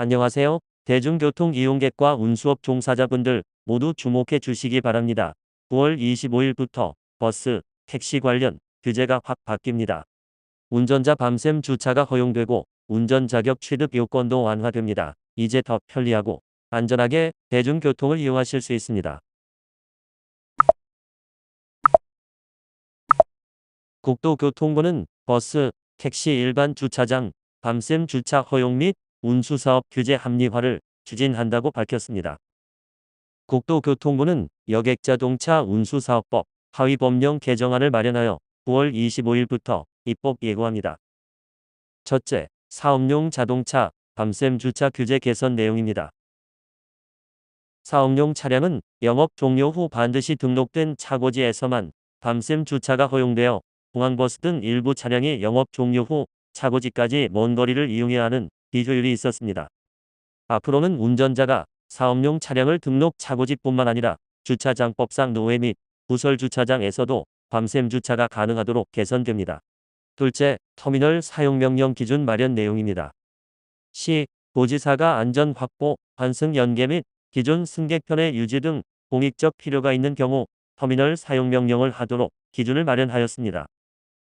안녕하세요. 대중교통 이용객과 운수업 종사자분들 모두 주목해 주시기 바랍니다. 9월 25일부터 버스, 택시 관련 규제가 확 바뀝니다. 운전자 밤샘 주차가 허용되고 운전 자격 취득 요건도 완화됩니다. 이제 더 편리하고 안전하게 대중교통을 이용하실 수 있습니다. 국도교통부는 버스, 택시 일반 주차장, 밤샘 주차 허용 및 운수사업 규제 합리화를 추진한다고 밝혔습니다. 국도교통부는 여객자동차 운수사업법 하위법령 개정안을 마련하여 9월 25일부터 입법 예고합니다. 첫째, 사업용 자동차 밤샘 주차 규제 개선 내용입니다. 사업용 차량은 영업 종료 후 반드시 등록된 차고지에서만 밤샘 주차가 허용되어 공항버스 등 일부 차량이 영업 종료 후 차고지까지 먼 거리를 이용해야 하는 비효율이 있었습니다. 앞으로는 운전자가 사업용 차량을 등록 차고지뿐만 아니라 주차장법상 노회 및 부설 주차장에서도 밤샘 주차가 가능하도록 개선됩니다. 둘째, 터미널 사용명령 기준 마련 내용입니다. 시, 도지사가 안전 확보, 환승 연계 및 기존 승객편의 유지 등 공익적 필요가 있는 경우 터미널 사용명령을 하도록 기준을 마련하였습니다.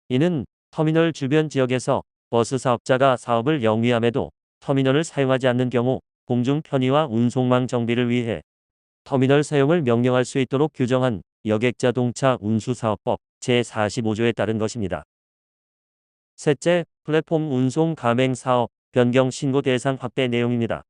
이는 터미널 주변 지역에서 버스 사업자가 사업을 영위함에도 터미널을 사용하지 않는 경우 공중 편의와 운송망 정비를 위해 터미널 사용을 명령할 수 있도록 규정한 여객자동차 운수사업법 제45조에 따른 것입니다. 셋째, 플랫폼 운송 가맹 사업 변경 신고 대상 확대 내용입니다.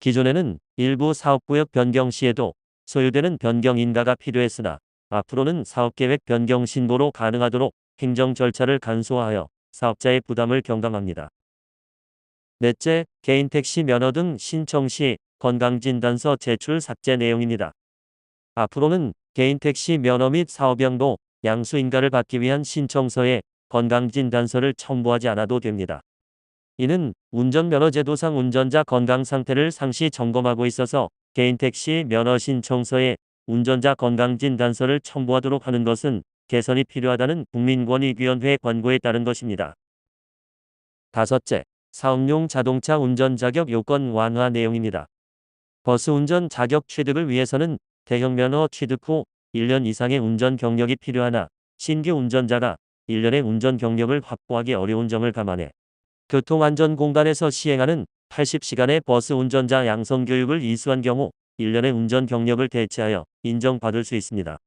기존에는 일부 사업구역 변경 시에도 소요되는 변경 인가가 필요했으나 앞으로는 사업계획 변경 신고로 가능하도록 행정 절차를 간소화하여 사업자의 부담을 경감합니다. 넷째, 개인 택시 면허 등 신청 시 건강진단서 제출 삭제 내용입니다. 앞으로는 개인 택시 면허 및 사업양도 양수인가를 받기 위한 신청서에 건강진단서를 첨부하지 않아도 됩니다. 이는 운전면허제도상 운전자 건강 상태를 상시 점검하고 있어서 개인 택시 면허 신청서에 운전자 건강진단서를 첨부하도록 하는 것은 개선이 필요하다는 국민권익위원회 권고에 따른 것입니다. 다섯째, 사업용 자동차 운전 자격 요건 완화 내용입니다. 버스 운전 자격 취득을 위해서는 대형 면허 취득 후 1년 이상의 운전 경력이 필요하나 신규 운전자가 1년의 운전 경력을 확보하기 어려운 점을 감안해 교통안전공단에서 시행하는 80시간의 버스 운전자 양성 교육을 이수한 경우 1년의 운전 경력을 대체하여 인정받을 수 있습니다.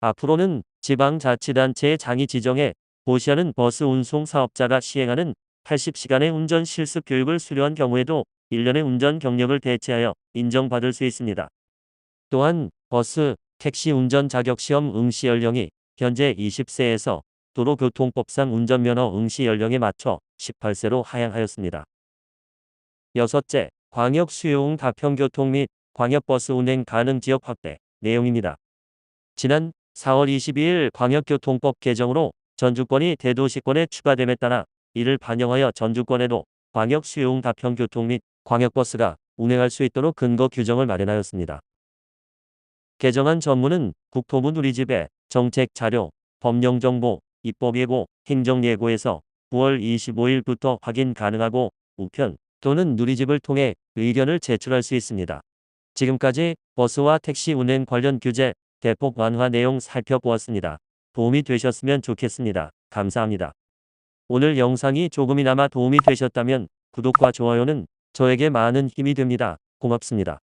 앞으로는 지방자치단체의 장이 지정해 보시하는 버스 운송 사업자가 시행하는 80시간의 운전 실습 교육을 수료한 경우에도 1년의 운전 경력을 대체하여 인정받을 수 있습니다. 또한 버스, 택시 운전 자격 시험 응시 연령이 현재 20세에서 도로교통법상 운전면허 응시 연령에 맞춰 18세로 하향하였습니다. 여섯째, 광역 수요응 가평교통 및 광역버스 운행 가능 지역 확대 내용입니다. 지난 4월 22일 광역교통법 개정으로 전주권이 대도시권에 추가됨에 따라 이를 반영하여 전주권에도 광역 수용 다평 교통 및 광역버스가 운행할 수 있도록 근거 규정을 마련하였습니다. 개정안 전문은 국토부 누리집에 정책 자료, 법령 정보, 입법 예고, 행정 예고에서 9월 25일부터 확인 가능하고 우편 또는 누리집을 통해 의견을 제출할 수 있습니다. 지금까지 버스와 택시 운행 관련 규제 대폭 완화 내용 살펴보았습니다. 도움이 되셨으면 좋겠습니다. 감사합니다. 오늘 영상이 조금이나마 도움이 되셨다면 구독과 좋아요는 저에게 많은 힘이 됩니다. 고맙습니다.